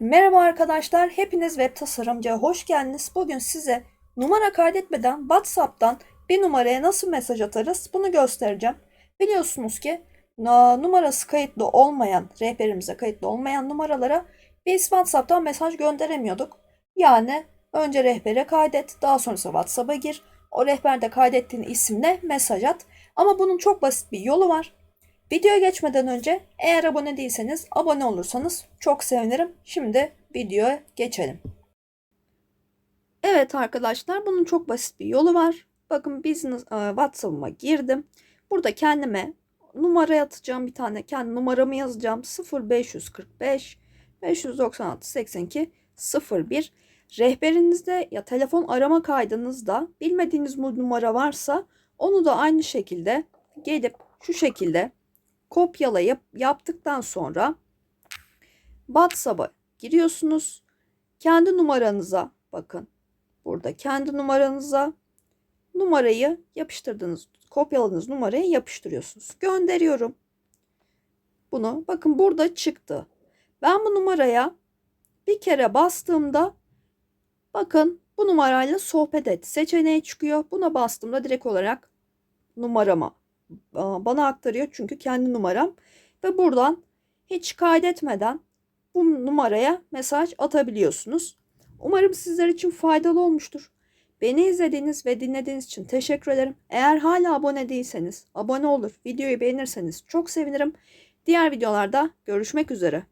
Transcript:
Merhaba arkadaşlar, hepiniz web tasarımcıya hoş geldiniz. Bugün size numara kaydetmeden WhatsApp'tan bir numaraya nasıl mesaj atarız bunu göstereceğim. Biliyorsunuz ki numarası kayıtlı olmayan, rehberimize kayıtlı olmayan numaralara biz WhatsApp'tan mesaj gönderemiyorduk. Yani önce rehbere kaydet, daha sonrasında WhatsApp'a gir. O rehberde kaydettiğin isimle mesaj at. Ama bunun çok basit bir yolu var. Videoya geçmeden önce eğer abone değilseniz abone olursanız çok sevinirim. Şimdi videoya geçelim. Evet arkadaşlar bunun çok basit bir yolu var. Bakın business e, WhatsApp'ıma girdim. Burada kendime numara atacağım bir tane. Kendi numaramı yazacağım. 0545 596 82 01 Rehberinizde ya telefon arama kaydınızda bilmediğiniz bu numara varsa onu da aynı şekilde gelip şu şekilde kopyalayıp yaptıktan sonra WhatsApp'a giriyorsunuz. Kendi numaranıza bakın. Burada kendi numaranıza numarayı yapıştırdığınız, kopyaladığınız numarayı yapıştırıyorsunuz. Gönderiyorum. Bunu bakın burada çıktı. Ben bu numaraya bir kere bastığımda bakın bu numarayla sohbet et seçeneği çıkıyor. Buna bastığımda direkt olarak numarama bana aktarıyor çünkü kendi numaram ve buradan hiç kaydetmeden bu numaraya mesaj atabiliyorsunuz. Umarım sizler için faydalı olmuştur. Beni izlediğiniz ve dinlediğiniz için teşekkür ederim. Eğer hala abone değilseniz abone olur, videoyu beğenirseniz çok sevinirim. Diğer videolarda görüşmek üzere.